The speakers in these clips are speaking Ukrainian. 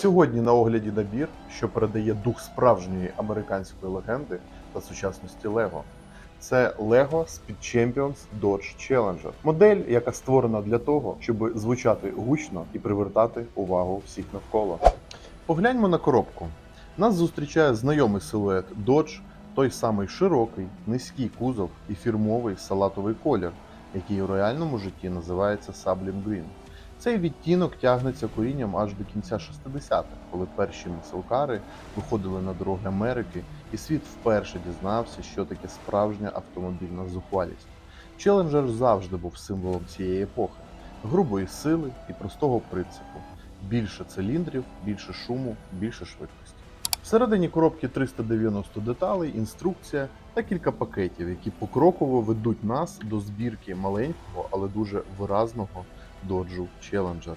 Сьогодні на огляді набір, що передає дух справжньої американської легенди та сучасності Лего. Це Lego Speed Champions Dodge Challenger. Модель, яка створена для того, щоб звучати гучно і привертати увагу всіх навколо. Погляньмо на коробку. Нас зустрічає знайомий силует Dodge, той самий широкий, низький кузов і фірмовий салатовий колір, який у реальному житті називається Sablin Green. Цей відтінок тягнеться корінням аж до кінця 60-х, коли перші мисливкари виходили на дороги Америки, і світ вперше дізнався, що таке справжня автомобільна зухвалість. Челенджер завжди був символом цієї епохи, грубої сили і простого принципу: більше циліндрів, більше шуму, більше швидкості. Всередині коробки 390 деталей, інструкція та кілька пакетів, які покроково ведуть нас до збірки маленького, але дуже виразного доджу Challenger.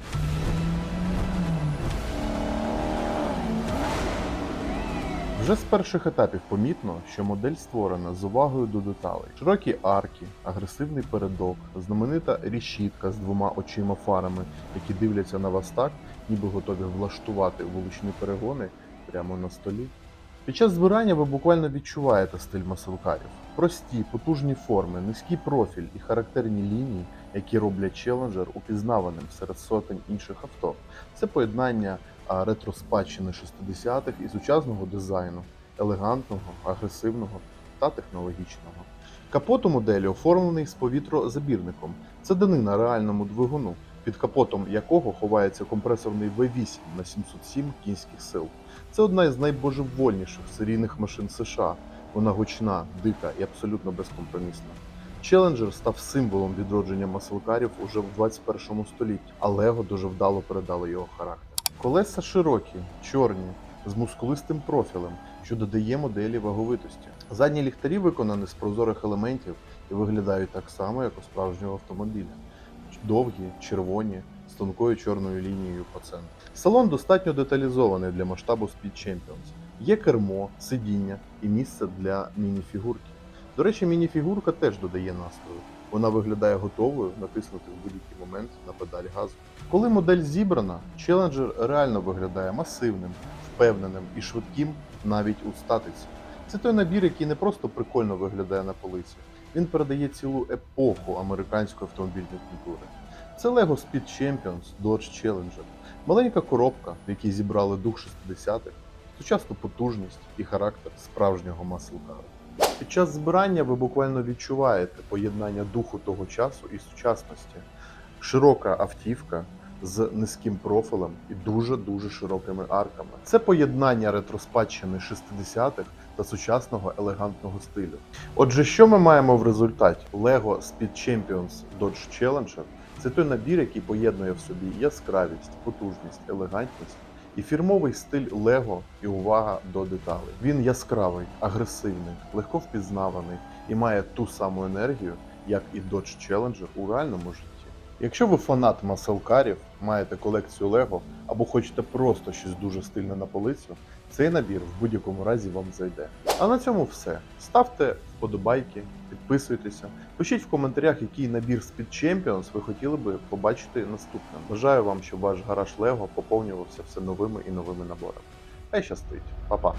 Вже з перших етапів помітно, що модель створена з увагою до деталей. Широкі арки, агресивний передок, знаменита рішітка з двома очима фарами, які дивляться на вас так, ніби готові влаштувати вуличні перегони прямо на столі. Під час збирання ви буквально відчуваєте стиль маселкарів. Прості, потужні форми, низький профіль і характерні лінії, які роблять челенджер упізнаваним серед сотень інших авто. Це поєднання ретро-спадщини 60-х і сучасного дизайну, елегантного, агресивного та технологічного. Капот у моделі оформлений з повітрозабірником. Це данина реальному двигуну, під капотом якого ховається компресорний V8 на 707 кінських сил. Це одна із найбожевольніших серійних машин США. Вона гучна, дика і абсолютно безкомпромісна. Челенджер став символом відродження маселкарів уже в 21 столітті, а Лего дуже вдало передало його характер. Колеса широкі, чорні, з мускулистим профілем, що додає моделі ваговитості. Задні ліхтарі виконані з прозорих елементів і виглядають так само, як у справжнього автомобіля. Довгі, червоні, з тонкою чорною лінією по центру. Салон достатньо деталізований для масштабу Speed Champions. Є кермо, сидіння і місце для мініфігурки. До речі, мініфігурка теж додає настрою. Вона виглядає готовою натиснути в будь-який момент на педаль газу. Коли модель зібрана, Challenger реально виглядає масивним, впевненим і швидким навіть у статиці. Це той набір, який не просто прикольно виглядає на полиці, він передає цілу епоху американської автомобільної культури. Це Lego Speed Champions Dodge Challenger. Маленька коробка, в якій зібрали дух 60-х, сучасну потужність і характер справжнього маслкара. Під час збирання ви буквально відчуваєте поєднання духу того часу і сучасності. Широка автівка з низьким профілем і дуже-дуже широкими арками. Це поєднання ретроспадщини 60-х та сучасного елегантного стилю. Отже, що ми маємо в результаті? Lego Speed Champions Dodge Challenger це той набір, який поєднує в собі яскравість, потужність, елегантність і фірмовий стиль Лего і увага до деталей. Він яскравий, агресивний, легко впізнаваний і має ту саму енергію, як і Dodge Challenger у реальному житті. Якщо ви фанат маселкарів, маєте колекцію Лего або хочете просто щось дуже стильне на полицю, цей набір в будь-якому разі вам зайде. А на цьому все. Ставте вподобайки, підписуйтеся, пишіть в коментарях, який набір Speed Champions ви хотіли би побачити наступним. Бажаю вам, щоб ваш гараж Лего поповнювався все новими і новими наборами. Хай щастить, Па-па!